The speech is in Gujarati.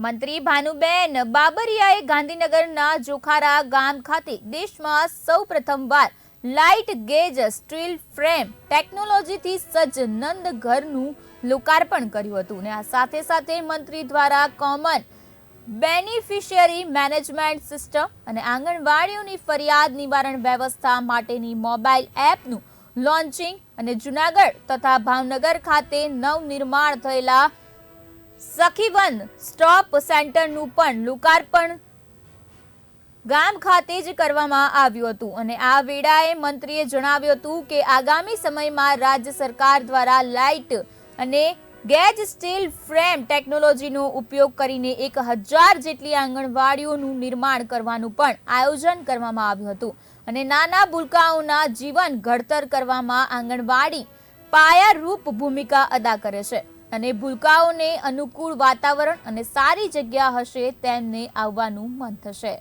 મંત્રી ભાનુબેન બાબરિયાએ ગાંધીનગરના જોખારા ગામ ખાતે દેશમાં સૌ પ્રથમવાર લાઇટ ગેજ, સ્ટીલ ફ્રેમ ટેકનોલોજીથી સજ્જ નંદ ઘરનું લોકાર્પણ કર્યું હતું અને આ સાથે સાથે મંત્રી દ્વારા કોમન બેનિફિશિયરી મેનેજમેન્ટ સિસ્ટમ અને આંગણવાડીઓની ફરિયાદ નિવારણ વ્યવસ્થા માટેની મોબાઈલ એપનું લોન્ચિંગ અને જુનાગઢ તથા ભાવનગર ખાતે નવનિર્માણ થયેલા સખીવન સ્ટોપ સેન્ટરનું પણ લોકાર્પણ ગામ ખાતે જ કરવામાં આવ્યું હતું અને આ વેળાએ મંત્રીએ જણાવ્યું હતું કે આગામી સમયમાં રાજ્ય સરકાર દ્વારા લાઇટ અને ગેજ સ્ટીલ ફ્રેમ ટેકનોલોજીનો ઉપયોગ કરીને એક હજાર જેટલી આંગણવાડીઓનું નિર્માણ કરવાનું પણ આયોજન કરવામાં આવ્યું હતું અને નાના ભૂલકાઓના જીવન ઘડતર કરવામાં આંગણવાડી પાયારૂપ ભૂમિકા અદા કરે છે. અને ભૂલકાઓને અનુકૂળ વાતાવરણ અને સારી જગ્યા હશે તેમને આવવાનું મન થશે.